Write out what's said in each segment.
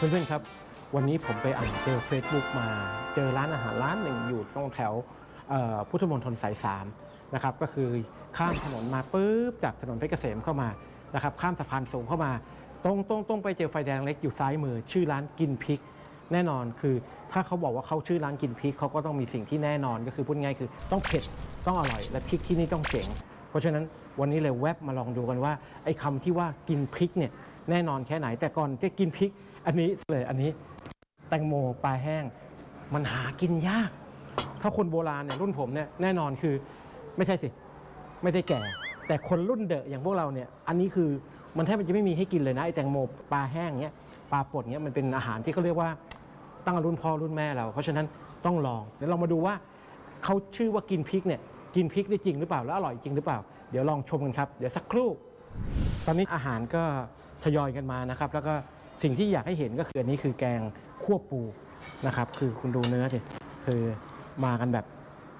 เพื่อนๆครับ วันนี้ผมไปอ่านเจอ Facebook มา เจอร้านอาหารร้านหนึ่งอยู่ตรงแถวพุทธมณฑลสายสามนะครับก็คือข้ามถนนมาปุ๊บจากถนนเพชรเกษมเข้ามานะครับข้ามสะพานสูงเข้ามา ตรงตรงตรงไปเจอไฟแดงเล็กอยู่ซ้ายมือ ชื่อร้านกินพริก แน่นอนคือถ้าเขาบอกว่าเขาชื่อร้านกินพริกเขาก็ต้องมีสิ่งที่แน่นอนก็คือพูดง่ายคือต้องเผ็ดต้องอร่อย และพริกที่นี่ต้องเจ๋งเพราะฉะนั้นวันนี้เลยแวบมาลองดูกันว่าไอ้คำที่ว่ากินพริกเนี่ยแน่นอนแค่ไหนแต่ก่อนจะกินพริก อันนี้เลยอันนี้แตงโมปลาแห้ง มันหากินยาก ถ้าคนโบราณเนี่ยรุ่นผมเนี่ยแน่นอนคือไม่ใช่สิ ไม่ได้แก่ แต่คนรุ่นเดอะอย่างพวกเราเนี่ยอันนี้คือมันแทบจะไม่มีให้กินเลยนะไอแตงโมปลาแห้งเนี้ยปลาป่นเนี้ยมันเป็นอาหารที่เขาเรียกว่าตั้งรุ่นพ่อรุ่นแม่เรา เพราะฉะนั้นต้องลองเดี๋ยวเรามาดูว่าเขาชื่อว่ากินพริกเนี่ยกินพริกได้จริงหรือเปล่าแล้วอร่อยจริงหรือเปล่า เดี๋ยวลองชมกันครับ เดี๋ยวสักครู่ ตอนนี้อาหารก็ทยอยกันมานะครับ แล้วก็ สิ่งที่อยากให้เห็นก็คืออันนี้คือแกงคั่วปูนะครับ คือคุณดูเนื้อสิคือมากันแบบ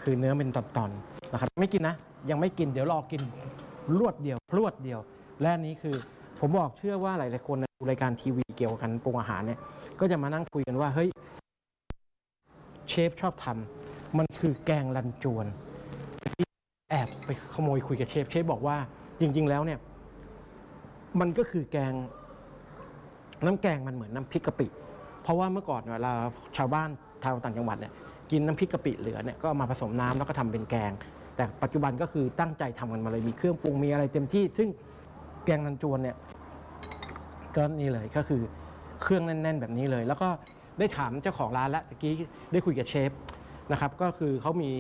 คือเนื้อเป็นตอนๆนะครับ ไม่กินนะ ยังไม่กินเดี๋ยวรอกินรวดเดียวพรวดเดียว และนี้คือผมบอกเชื่อว่าหลายๆคนดูรายการทีวีเกี่ยวกับการปรุงอาหารเนี่ยก็จะมานั่งคุยกันว่าเฮ้ยเชฟชอบทำมันคือแกงรันจวนแอบไปขโมยคุยกับเชฟเชฟบอกว่าจริง ๆ แล้วเนี่ยมันก็คือแกง น้ำแกงมันเหมือนน้ำพริกกะปิ เพราะว่าเมื่อก่อนเวลาชาวบ้านชาวต่างจังหวัดเนี่ยกินน้ำพริกกะปิเหลือเนี่ยก็มาผสมน้ำแล้วก็ทำเป็นแกง แต่ปัจจุบันก็คือตั้งใจทำกันมาเลยมีเครื่องปรุงมีอะไรเต็มที่ ซึ่งแกงนันจวนเนี่ยก็นี่เลยก็คือเครื่องแน่น ๆ แบบนี้เลย แล้วก็ได้ถามเจ้าของร้านแล้วตะกี้ได้คุยกับเชฟนะครับก็คือเขามี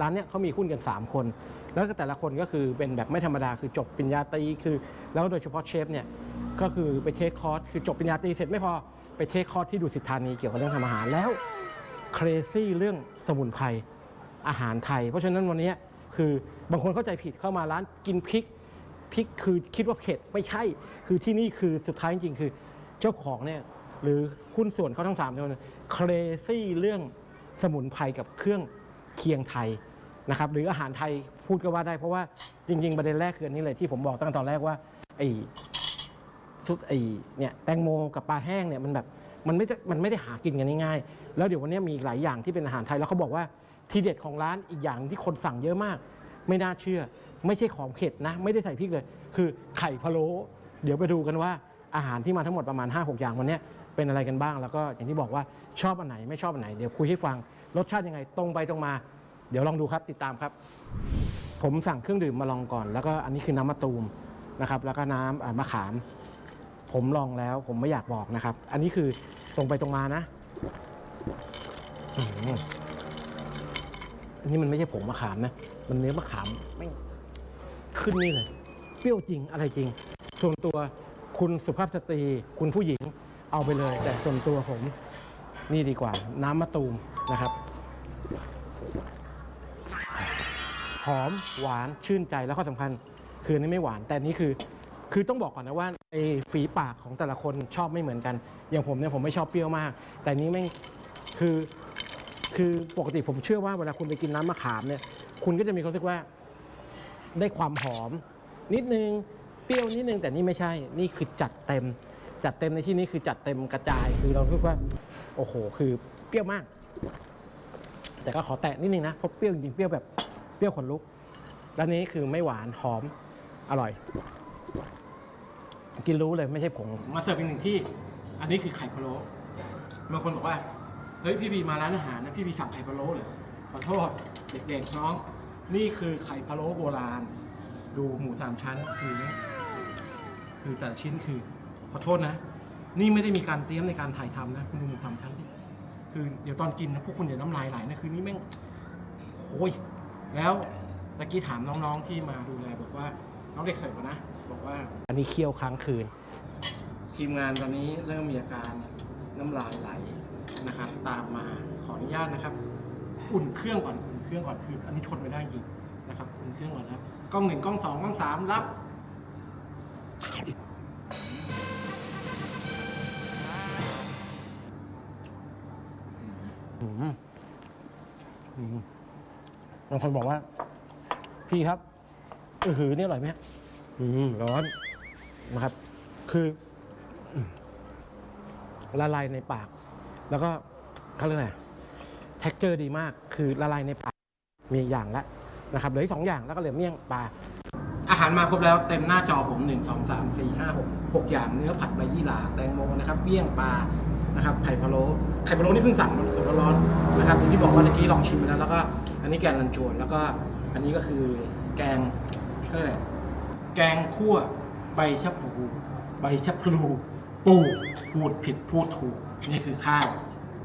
ร้านเนี้ยเขามีหุ้นกัน 3 คน แล้วก็แต่ละคนก็คือเป็นแบบไม่ธรรมดาคือจบปริญญาตรีคือ แล้วโดยเฉพาะเชฟเนี่ย ก็คือไปเทคคอร์สคือจบปริญญาตรีเสร็จไม่พอไปเทคคอร์สที่ดุสิตธานีเกี่ยวกับเรื่องทำอาหารแล้วเครซี่เรื่องสมุนไพรอาหารไทย เพราะฉะนั้นวันนี้คือบางคนเข้าใจผิดเข้ามาร้านกินพริกพริกคือคิดว่าเผ็ดไม่ใช่ คือที่นี่คือสุดท้ายจริงๆคือ เจ้าของเนี่ยหรือหุ้นส่วนเขาทั้งสามคนเครซี่เรื่องสมุนไพรกับเครื่องเคียงไทยนะครับหรืออาหารไทยพูดก็ว่าได้เพราะว่าจริง ๆ ประเด็นแรกคืออันนี้เลยที่ผมบอกตั้งแต่ตอนแรกว่าไอ้ ทุกไอ้เนี่ยแตงโมกับปลาแห้งเนี่ยมันแบบมันไม่ได้มันไม่ได้หากินกันง่ายๆแล้วเดี๋ยววันนี้มีอีกหลายอย่างที่เป็นอาหารไทยแล้วเขาบอกว่าทีเด็ดของร้านอีกอย่างที่คนสั่งเยอะมาก ไม่น่าเชื่อ ไม่ใช่ของเผ็ดนะ ไม่ได้ใส่พริกเลย คือไข่พะโล้เดี๋ยวไปดูกันว่าอาหารที่มาทั้งหมดประมาณ 5-6 อย่างวันนี้เป็นอะไรกันบ้าง แล้วก็อย่างที่บอกว่าชอบอันไหนไม่ชอบอันไหนเดี๋ยวคุยให้ฟังรสชาติยังไงตรงไปตรงมา เดี๋ยวลองดูครับติดตามครับ ผมสั่งเครื่องดื่มมาลองก่อน แล้วก็อันนี้คือน้ำมะตูมนะครับแล้วก็น้ำมะขาม ผมลองแล้วผมไม่อยากบอกนะครับ อันนี้คือตรงไปตรงมานะอันนี้มันไม่ใช่ผงมะขามนะ มันเนื้อมะขามไม่ขึ้นนี่เลย เปรี้ยวจริงอะไรจริง ส่วนตัวคุณสุภาพสตรี คุณผู้หญิงเอาไปเลย แต่ส่วนตัวผมนี่ดีกว่า น้ำมะตูมนะครับ หอมหวานชื่นใจแล้วข้อสำคัญ คืออันนี้ไม่หวาน แต่นนี้คือ คือต้องบอกก่อนนะว่าไอ้ฝีปากของแต่ละคนชอบไม่เหมือนกัน อย่างผมเนี่ยผมไม่ชอบเปรี้ยวมาก แต่อันนี้แม่งคือคือปกติผมเชื่อว่าเวลาคุณไปกินน้ำมะขามเนี่ย คุณก็จะมีความรู้สึกว่าได้ความหอม นิดนึงเปรี้ยวนิดนึงแต่นี่ไม่ใช่ นี่คือจัดเต็ม จัดเต็มในที่นี้คือจัดเต็มกระจาย คือเราคิดว่า โอ้โห คือเปรี้ยวมาก แต่ก็ขอแตะนิดนึงนะเพราะเปรี้ยวจริงเปรี้ยวแบบเปรี้ยวขนลุกด้านนี้คือไม่หวานหอมอร่อย กินรู้เลยไม่ใช่ผง มาเสิร์ฟอีกหนึ่งที่ อันนี้คือไข่พะโล้บางคนบอกว่า เฮ้ยพี่บีมาร้านอาหารนะพี่บีสั่งไข่พะโล้เลยขอโทษเด็กๆน้อง นี่คือไข่พะโล้โบราณ ดูหมูสามชั้นคือคือแต่ละชิ้นคือขอโทษนะ นี่ไม่ได้มีการเตรียมในการถ่ายทำนะ คุณดูหมูสามชั้นที่คือเดี๋ยวตอนกินนะพวกคุณเดี๋ยวน้ำลายไหลนะคือนี่แม่งโอ้ยแล้วตะกี้ถามน้องๆที่มาดูแลบอกว่าน้องเด็กเสิร์ฟอะนะ บอกว่า อันนี้เคี่ยวค้างคืน ทีมงานตอนนี้เริ่มมีอาการน้ำลายไหลนะครับตามมาขออนุญาตนะครับ อุ่นเครื่องก่อนอุ่นเครื่องก่อนคือ อันนี้ทนไม่ได้จริงนะครับอุ่นเครื่องก่อนครับกล้องหนึ่งกล้องสองกล้องสามรับอืมอืมบางคนบอกว่า พี่ครับเออหือนี่อร่อยไหมฮะ อืมร้อนนะครับ คือละลายในปาก แล้วก็เขาเรียกอะไรเท็กเจอร์ดีมาก คือละลายในปาก มีอย่างละนะครับเหลืออีกสองอย่างแล้วก็เหลือเมี่ยงปลาอาหารมาครบแล้วเต็มหน้าจอผม 1 2 3 4 5 6 6 อย่างเนื้อผัดใบยี่หร่าแตงโมนะครับเมี่ยงปลานะครับไข่พะโล้ไข่พะโล้นี่เพิ่งสั่งมันสดร้อนนะครับอย่างที่บอกว่าเมื่อกี้ลองชิมไปแล้วแล้วก็ อันนี้แกงรันจวนแล้วก็อันนี้ก็คือแกงก็เลยก แกงคั่วใบชะพลูใบชะพลูปูพูดผิดพูดถูก นี่คือข้าว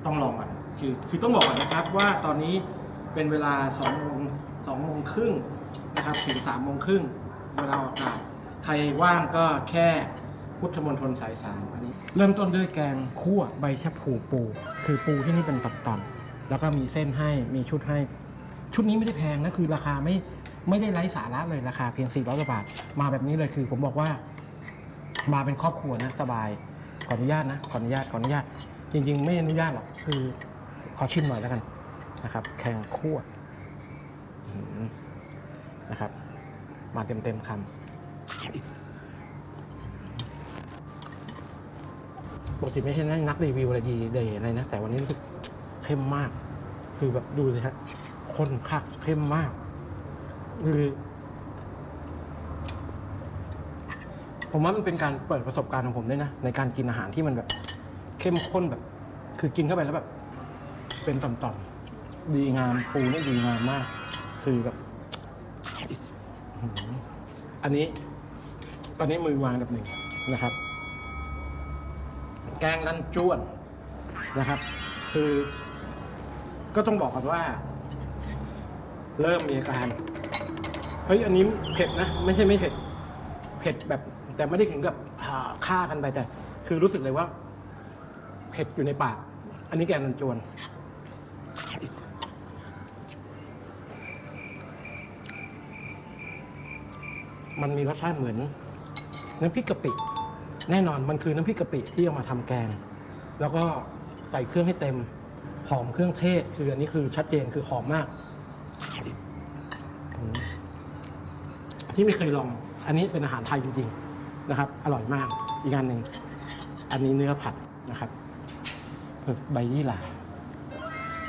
ต้องลองก่อนคือคือต้องบอกก่อนนะครับว่าตอนนี้เป็นเวลา2โมง2โมงครึ่งนะครับถึง3โมงครึ่งเวลาออกอากาศใครว่างก็แค่พุทธมณฑลสายสามอันนี้ เริ่มต้นด้วยแกงคั่วใบชะพลูปู คือปูที่นี่เป็นตอนๆแล้วก็มีเส้นให้มีชุดให้ ชุดนี้ไม่ได้แพงนะคือราคาไม่ ไม่ได้ไร้สาระเลยราคาเพียง 400กว่าบาท มาแบบนี้เลยคือ ผมบอกว่า มาเป็นครอบครัวนะสบาย ขออนุญาตนะ ขออนุญาต ขออนุญาต จริง ๆ ไม่อนุญาตหรอก คือขอชิมหน่อยแล้วกันนะครับแกงคั่วนะครับ มาเต็มเต็มๆคำปกติไม่ใช่นักรีวิวอะไรดีเดย์อะไรนะ แต่วันนี้รู้สึกเข้มมาก คือแบบดูสิฮะข้นคักเข้มมาก ผมว่ามันเป็นการเปิดประสบการณ์ของผมด้วยนะ ในการกินอาหารที่มันแบบ เข้มข้นแบบ คือกินเข้าไปแล้วแบบ เป็นต่อมๆดีงามปูนี่ดีงามมาก คือแบบ อันนี้ ตอนนี้มือวางอันดับหนึ่งนะครับ แกงรันจวนนะครับ คือ ก็ต้องบอกก่อนว่า เริ่มมีอาการ เฮ้ยอันนี้เผ็ดนะ ไม่ใช่ไม่เผ็ด เผ็ดแบบ แต่ไม่ได้ถึงกับอ่าฆ่ากันไปแต่ คือรู้สึกเลยว่า เผ็ดอยู่ในปาก อันนี้แกงรันจวน มันมีรสชาติเหมือน น้ำพริกกะปิ แน่นอนมันคือน้ำพริกกะปิที่เอามาทำแกง แล้วก็ใส่เครื่องให้เต็ม หอมเครื่องเทศ คืออันนี้คือชัดเจนคือหอมมากอืม ที่ไม่เคยลอง อันนี้เป็นอาหารไทยจริงๆนะครับ อร่อยมาก อีกอันหนึ่ง อันนี้เนื้อผัดนะครับหมึกใบยี่หร่า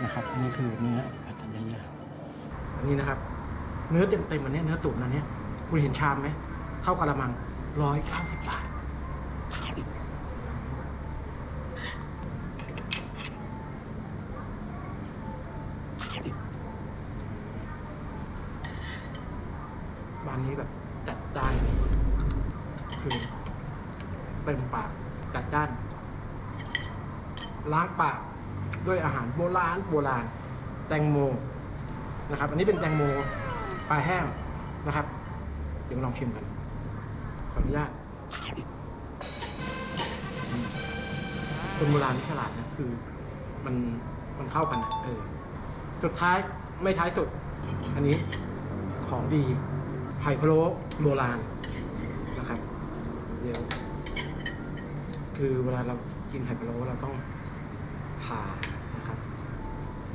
นะครับอันนี้คือเนื้อผัดใบยี่หร่าอันนี้นะครับ เนื้อเต็มๆอันนี้เนื้อตุ๋นอันเนี้ยคุณเห็นชามไหม เท่ากะละมังร้อยเก้าสิบบาท บ้านนี้แบบจัดจ้านคือเต็มปากจัดจ้าน ล้างปากด้วยอาหารโบราณ โบราณ แตงโมนะครับ อันนี้เป็นแตงโมปลาแห้งนะครับ เดี๋ยวลองชิมกัน ขออนุญาต คนโบราณนี่ฉลาดนะคือมันมันเข้ากันอะเออ สุดท้ายไม่ท้ายสุด อันนี้ของดีไผ่พะโล้โบราณนะครับ เดี๋ยว คือเวลาเรากินไข่พะโล้เราต้องผ่านะครับ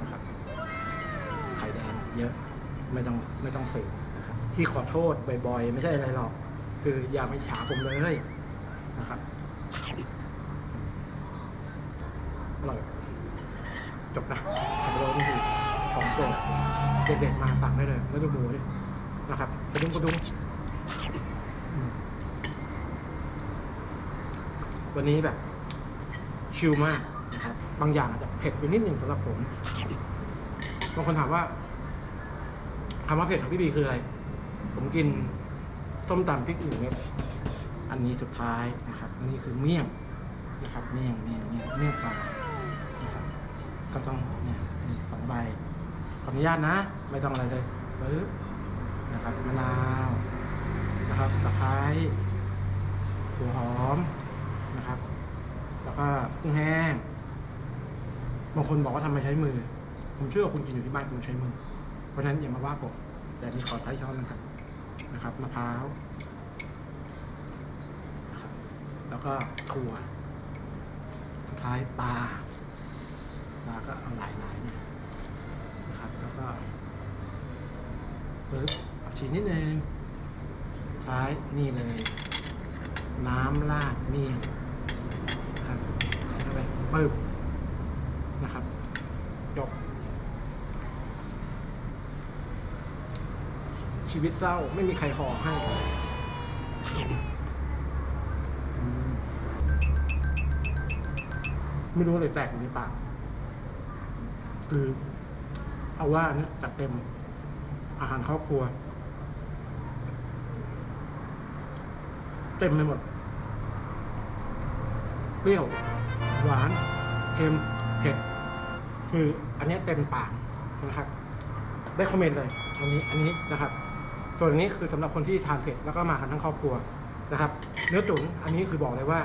นะครับ ไข่แดง เยอะไม่ต้องไม่ต้องสืบนะครับที่ขอโทษบ่อยๆ ไม่ใช่อะไรหรอก คืออย่าไปฉาผมเลยนะครับอร่อยจบนะข่พะโล้นี่คือของโปรดเด็กๆมาสั่งได้เลยแล้วดูหมูดินะครับกระดุมกระดุมอืมวันนี้แบบ ชิลมากนะครับ บางอย่างอาจจะเผ็ดไปนิดหนึ่งสำหรับผมบางคนถามว่า คำว่าเผ็ดของพี่บีคืออะไร ผมกินส้มตำพริกหนึ่งเม็ดอันนี้สุดท้ายนะครับอันนี้คือเมี่ยงนะครับ เมี่ยงเมี่ยงเมี่ยงเมี่ยงปลานะครับ ก็ต้องเนี่ยสองใบขออนุญาตนะ ไม่ต้องอะไรเลยปึ๊บนะครับมะนาวนะครับตะไคร้หัวหอมนะครับ แล้วก็กุ้งแห้งบางคนบอกว่าทำไมใช้มือ ผมเชื่อว่าคุณกินอยู่ที่บ้านคุณใช้มือ เพราะฉะนั้นอย่ามาว่าผมแต่นี่ขอใช้ช้อนนะครับนะครับมะพร้าวนะครับแล้วก็ถั่วสุดท้ายปลาปลาก็เอาหลายหลายๆหน่ยนะครับ แล้วก็ปึ๊บผักชีนิดนึงสุดท้ายนี่เลย น้ำราดเมี่ยงนะครับใส่เข้าไปปึ๊บ จบ ชีวิตเศร้า ไม่มีใครขอให้ ไม่รู้เลยแตกอยู่ในปากคือ เอาว่าเนี่ยจัดเต็มอาหารครอบครัว เต็มไปหมด เปรี้ยว หวาน เค็มเผ็ด คืออันนี้เต็มปากนะครับ ได้คอมเมนต์เลยอันนี้อันนี้นะครับ ส่วนี้คือสำหรับคนที่ทานเผ็ดแล้วก็มากันทั้งครอบครัวนะครับ เนื้อตุ๋นอันนี้คือบอกเลยว่า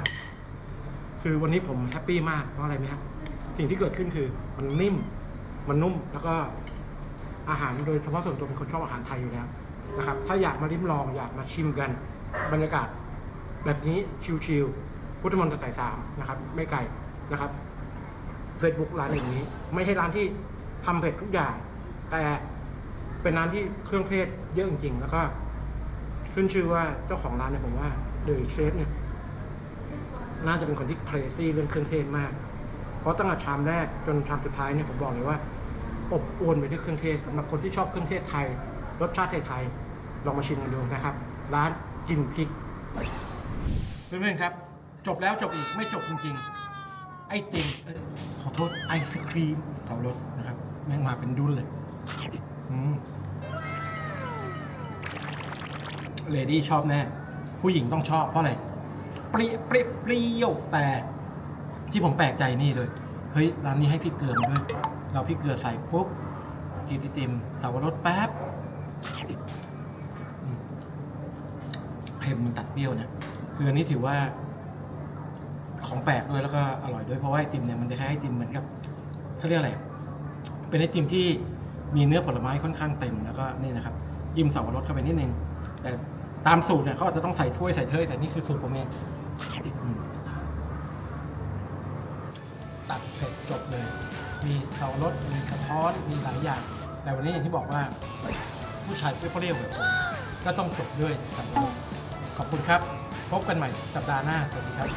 คือวันนี้ผมแฮปปี้มากเพราะอะไรไหมครับสิ่งที่เกิดขึ้นคือมันนิ่ม มันนุ่มแล้วก็อาหารโดยเฉพาะส่วนตัวเป็นคนชอบอาหารไทยอยู่แล้วนะครับ ถ้าอยากมาริมลองอยากมาชิมกัน บรรยากาศ แบบนี้ชิลๆพุทธมนตรสายสามนะครับ ไม่ไกลนะครับเฟซบุ๊กร้านอย่างนี้ ไม่ใช่ร้านที่ทำเผ็ดทุกอย่าง แต่ เป็นร้านที่เครื่องเทศเยอะจริงๆ แล้วก็ขึ้นชื่อว่าเจ้าของร้านเนี่ยผมว่าเดยเชฟเนี่ยน่าจะเป็นคนที่เครซี่เรื่องเครื่องเทศมาก เพราะตั้งแต่ชามแรกจนชามสุดท้ายเนี่ยผมบอกเลยว่า อบอวนไปด้วยเครื่องเทศสำหรับคนที่ชอบเครื่องเทศไทย รสชาติไทยๆลองมาชิมกันดูนะครับ ร้านกินพริกเพื่อนๆครับ จบแล้วจบอีกไม่จบจริงๆ ไอติมขอโทษไอศครีมเสารถนะครับแม่งมาเป็นดุนเลย เลดี้ชอบแน่ ผู้หญิงต้องชอบเพราะอะไรเปรี้ยเปรี้ยเปรี้ยวแต่ที่ผมแปลกใจนี่เลย เฮ้ย ร้านนี้ให้พี่เกลือมาด้วย เราพี่เกลือใส่ปุ๊บกินไอติมสาวรสแป๊บเค็มมันตัดเปรี้ยวเนี่ย คืออันนี้ถือว่า ของแปลกด้วยแล้วก็อร่อยด้วยเพราะว่าไอติมเนี่ยมันจะคล้ายไอติมเหมือนกับเขาเรียกอะไร เป็นไอติมที่ มีเนื้อผลไม้ค่อนข้างเต็มแล้วก็นี่นะครับยิ้มเสาวรสเข้าไปนิดนึงแต่ตามสูตรเนี่ยเขาอาจจะต้องใส่ถ้วยใส่เทยแต่นี่คือสูตรผมเองตัดเผ็ดจบเลย มีเสาวรสมีกระท้อนมีหลายอย่าง แต่วันนี้อย่างที่บอกว่า ผู้ชายเปรี้ยวแบบผมก็ต้องจบด้วยสับปะรดขอบคุณครับ พบกันใหม่สัปดาห์หน้า สวัสดีครับ